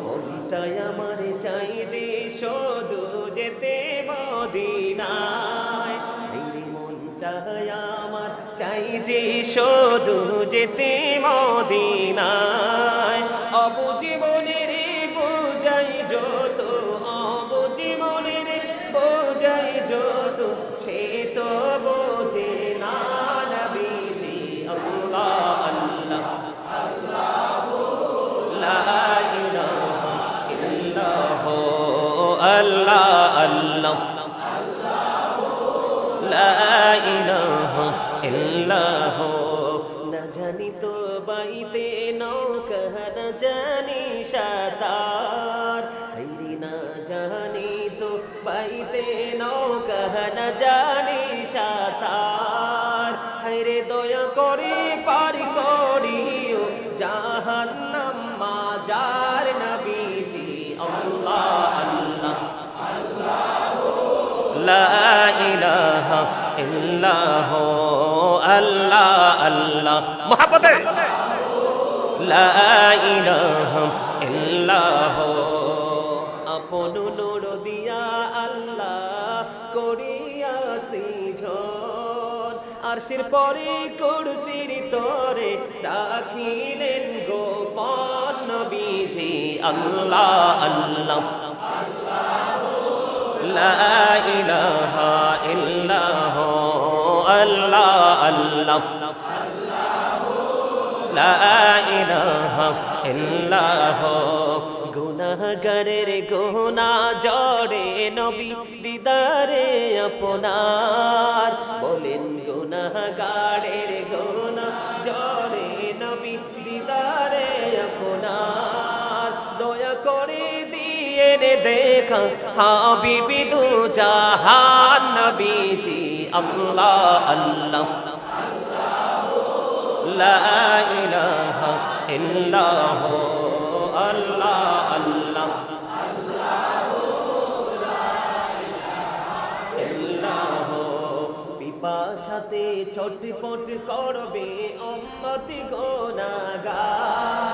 মনটাই আমার চাই যে শুধু যেতে মদিনায় মনটাই আমার চাই যে শুধু যেতে মদিনায় লা ইলাহা ইল্লাহ, না জানি তো বাইতে নৌকা, না জানি সাতার। হাইরি না জানি তো বাইতে নৌকা, না জানি সাতার। হাইরে দয়া লা ইলাহা ইল্লাহ আল্লাহ আল্লাহ। লা ইলাহা ইল্লাহ। আপন নূর আল্লাহ করিয়া সৃজন। আরশের পরে কুরসির তরে রাখিলেন গোপন নবীজি। আল্লাহ আল্লাহ। লা ইলাহা ইল্লাহ আল্লাহ আল্লাহ। লা ইল্লাহ। গুনা জড়ে নবী, দিদারে আপনার। বলেন, গুনাহগারের গুনা দেখা হাবিবি দু জাহান নবীজি আল্লাহ আল্লাহ লা ইলাহা ইল্লাহ আল্লাহ আল্লাহ পিপাসাতে ছটপট করবে অম্মতি গোনাগার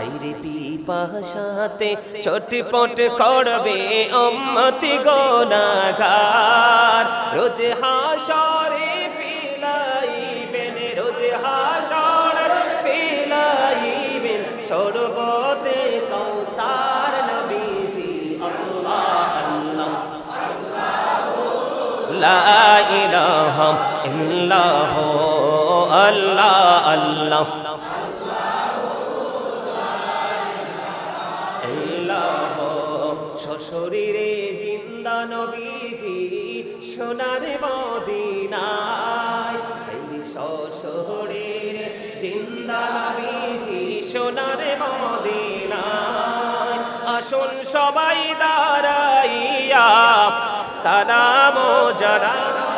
হাইরে পিপাসাতে ছটপট করবে অম্মতি গোনাগার। রোজ হাসরে পিলাইবেন রোজ হাসর পিলাইবেন সর্বতে কৌসার নবীজি, আল্লাহ আল্লাহ লা ইলাহা ইল্লাহু আল্লাহ আল্লাহ। সোনার মদিনায় আসুন সবাই দাঁড়াইয়া সালাম জানা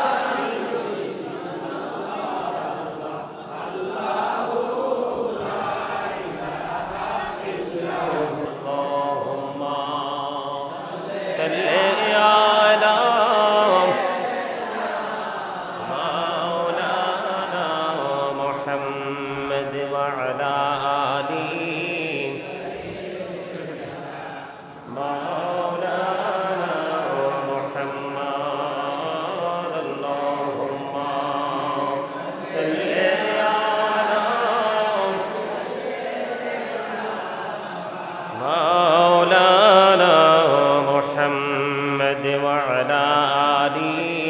وعلى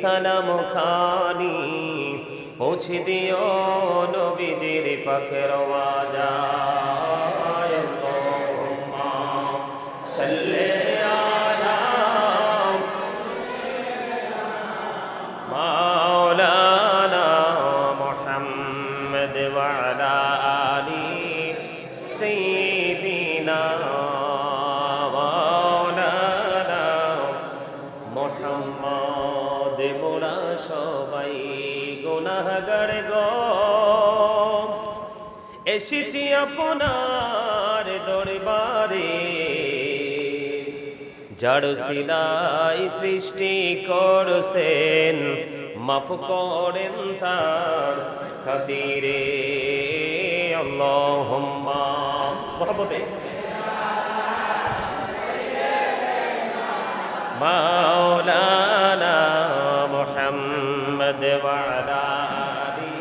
সালাম খানি। পৌঁছে দিও নবীজির পাখের জড় সিলাই সৃষ্টি করছেন, মাফ করেন তার খাতিরে। আল্লাহুম্মা মহব্বতে মাওলানা মুহাম্মদ ওয়ালা আলি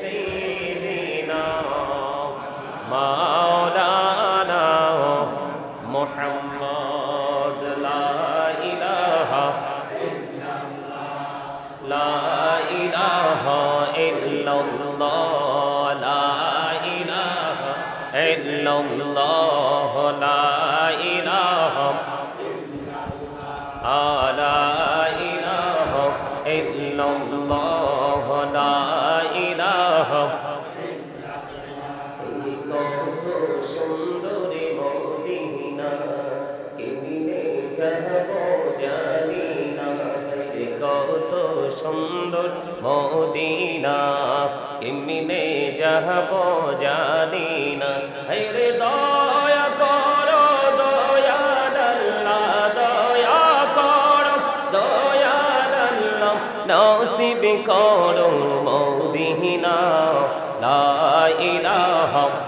সাইয়্যিদিনা মা ইল্লাল্লাহ লা ইলাহা লা ইলাহা ইল্লাল্লাহ লা ইলাহা। কত সুন্দর মদিনা কেমনে যাব নসিব করো মদিনা লা ইলাহা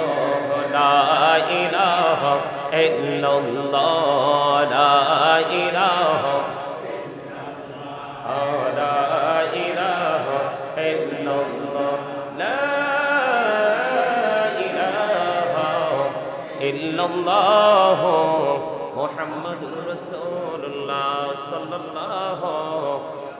لا إله إلا الله لا إله إله إلا الله لا إله إلا الله. محمد رسول الله صلى الله عليه وسلم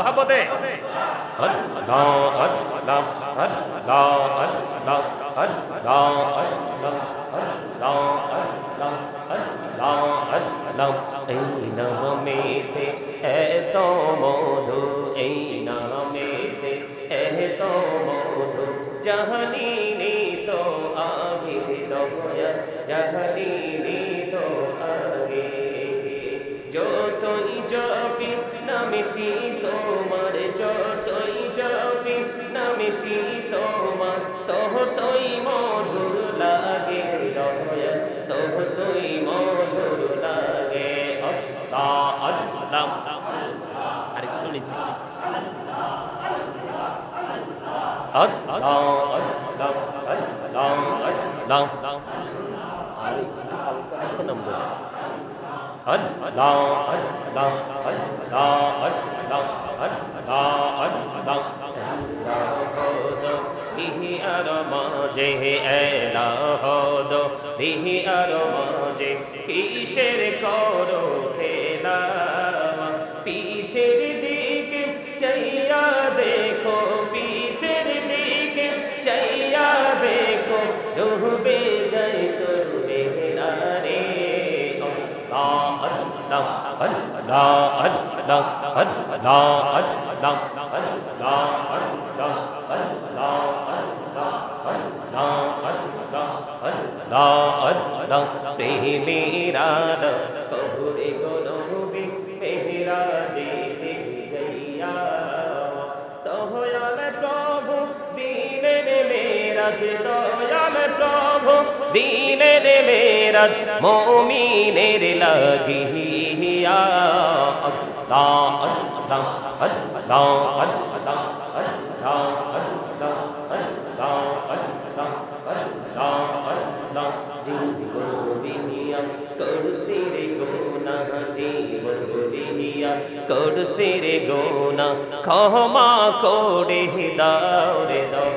মহাবতে এই নামেতে এত মধু এই নামেতে এত মধু জাহানি নি তো আগে দয়া জাহানি নি তো আগে মাঝে কিসের করো খেলা اللہ نے میرا جی تو یا میں دین میرا جی جی، لگی या अल्लाह अल्लाह अल्लाह अल्लाह अल्लाह করছে রে গোনা ক্ষমা করে দাও রে দাও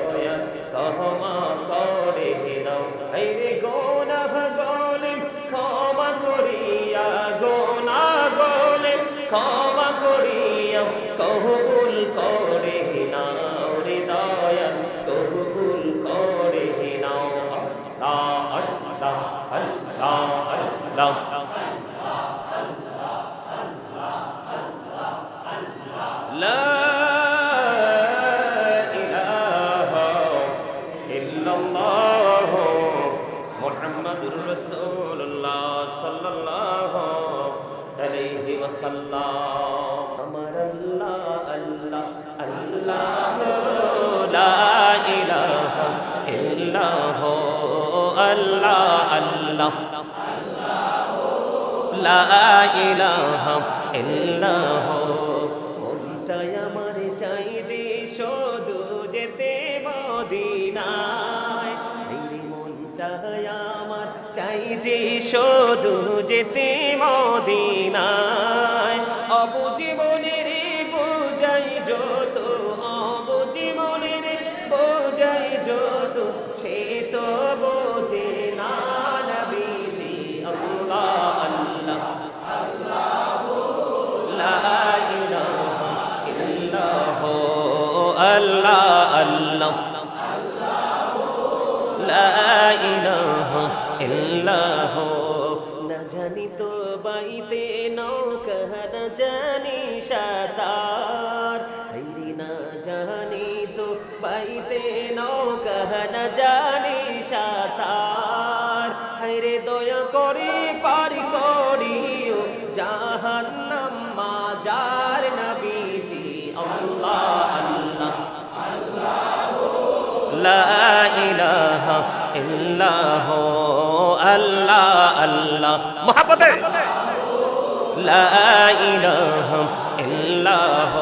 sallallahu alayhi wa sallam মনটাই আমার চাই যে শুধু যেতে মদিনায় মনটাই আমার চাই যে শুধু যেতে মদিনায়। আল্লাহ আল্লাহ। ইল্লাহ।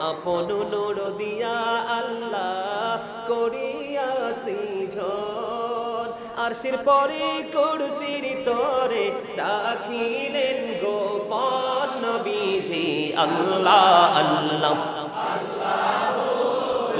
আপন নূর দিয়া আল্লাহ করিয়া সৃজন। আরশের পরে কুরসির তরে রাখিলেন গোপন নবীজি। আল্লাহ আল্লাহ।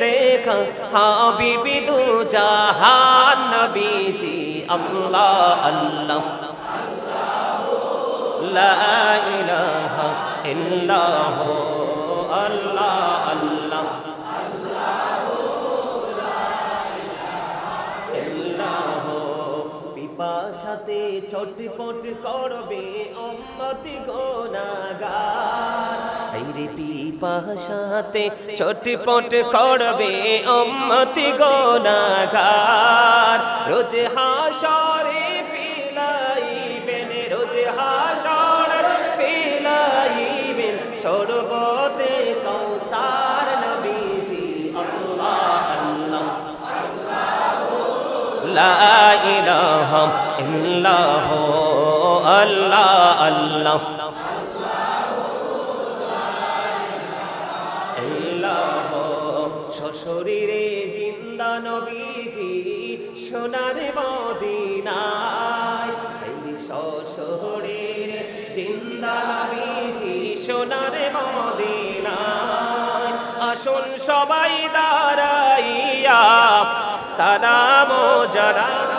দেখা হাবিবি দু জাহান নবীজি আল্লাহ আল্লাহ লা ইলাহা ইল্লাহ আল্লাহ আল্লাহ ছটফট করবে অম্মতি গোনাগার এই রে পাশাতে ছোটি পট করবে অম্মতি গোনাগার। রোজ হাসরে পিলাইবেন রোজ হাসর পিলাইবেন সর্বতে কৌসার নবীজি, আল্লাহ আল্লাহ লা ইলাহা ইল্লাহু আল্লাহ আল্লাহ। সালাম জানা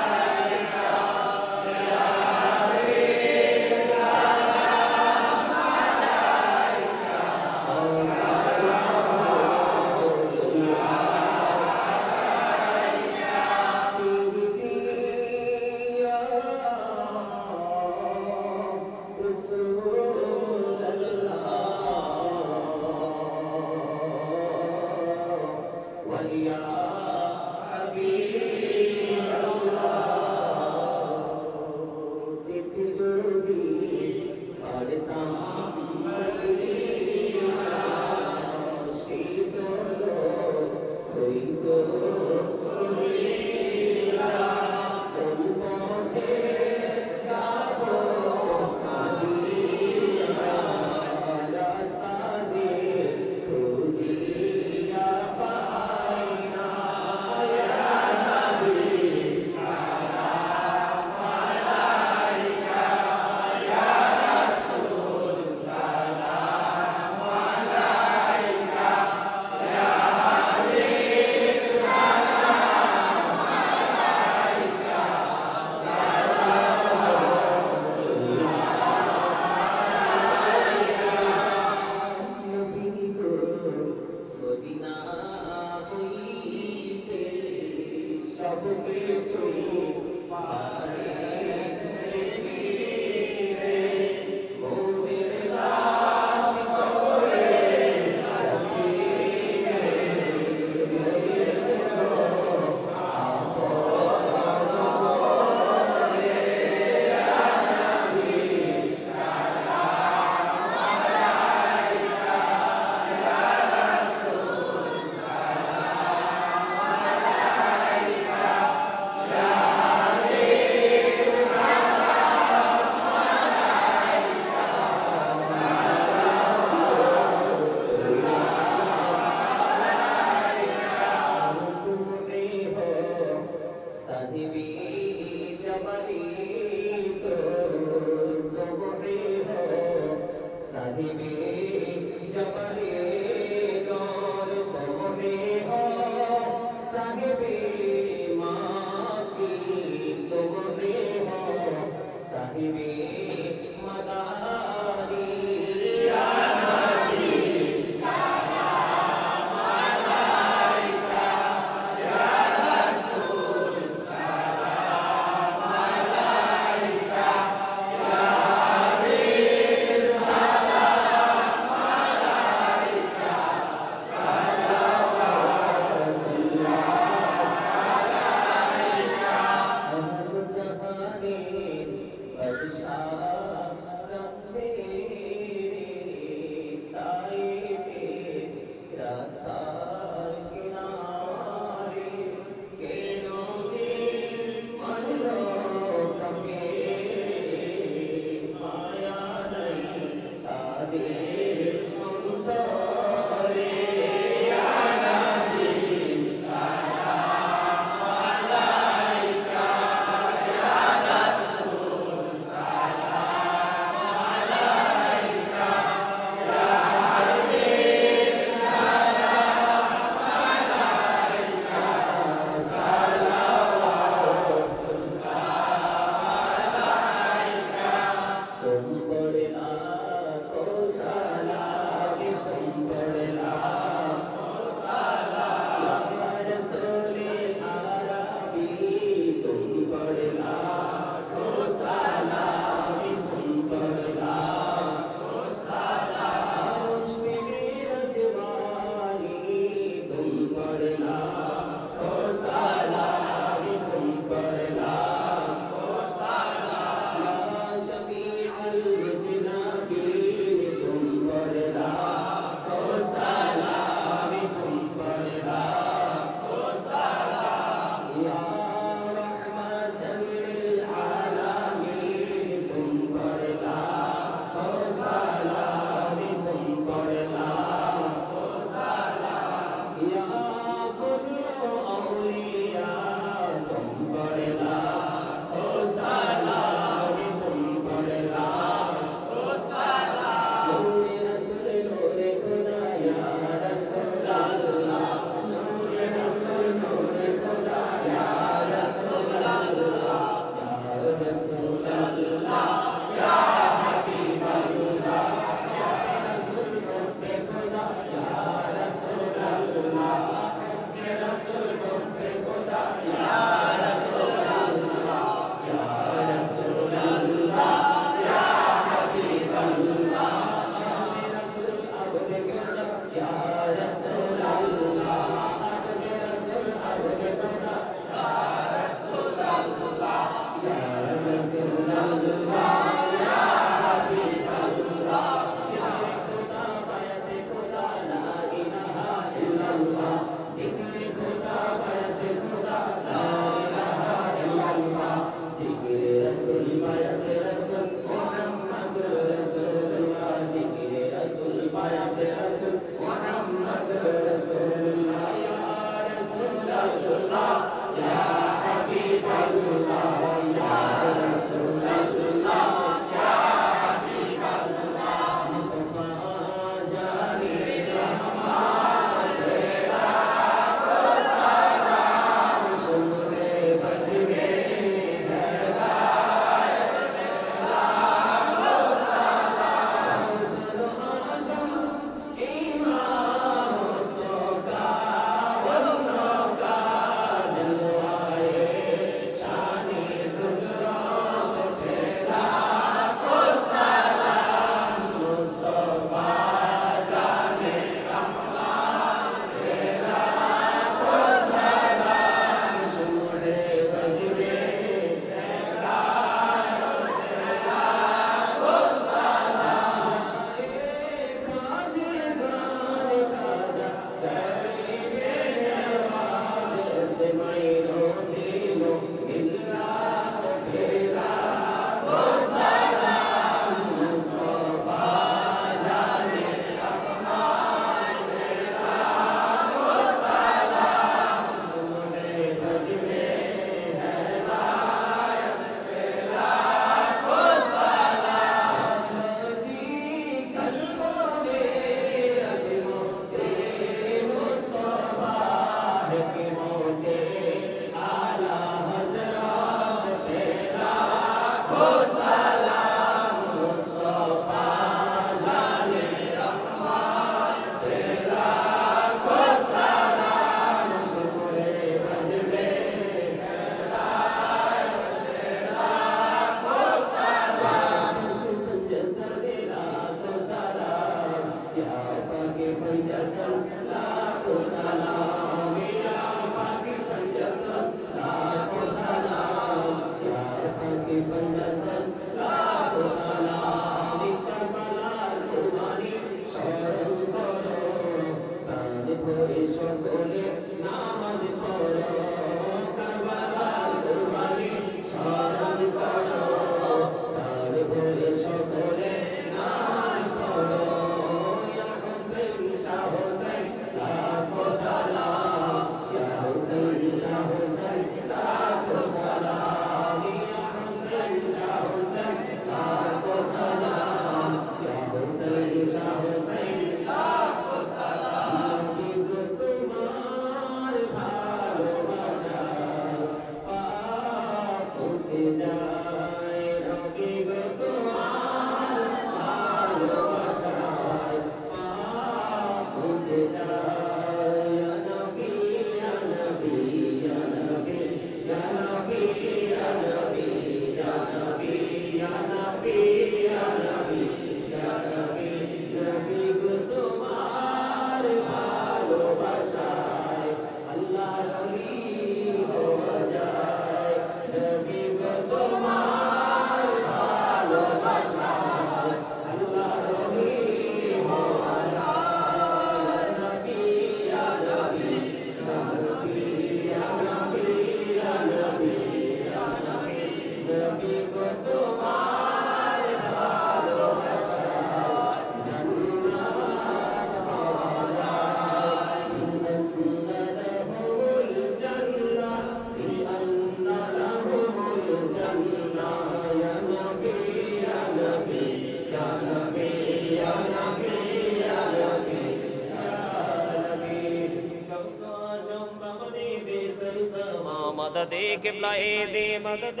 مدد قبلہ دے مدد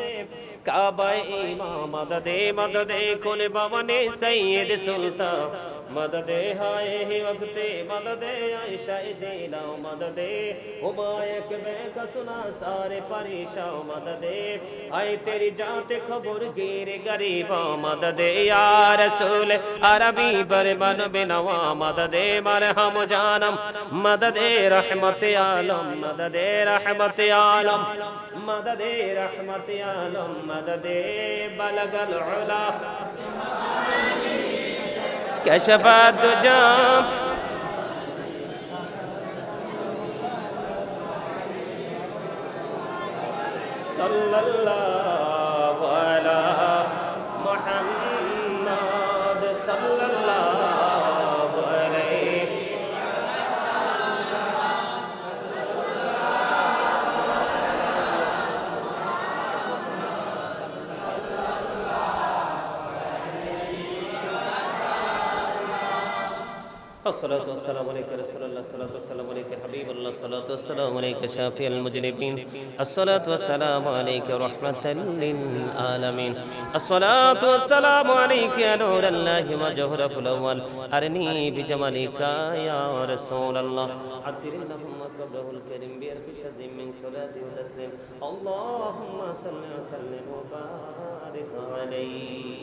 کعبہ امام مدد مدد کن بون سید سلطان۔ مدد ہائے وقتے مدد عائشہ جیلا مدد میں کا سنا سارے پریشا مدد آئے تیری جاتے خبر گیر غریب مدد یا رسول عربی برمن بنوا مدد مرحم جانم مدد رحمت عالم مدد رحمت عالم مدد رحمت عالم مدد بلغ العلا उला كشف الدجى صلى الله الصلاة والسلام عليك رسول الله الصلاة والسلام عليك حبيب الله الصلاة والسلام عليك شافي المجرمين الصلاة والسلام عليك رحمة للعالمين. الصلاة والسلام عليك يا نور الله وجهر الأول. أرني بجمالك يا رسول الله. عطر اللهم قبله الكريم بألف شد من صلاة وتسليم. اللهم صل وسلم وبارك عليه.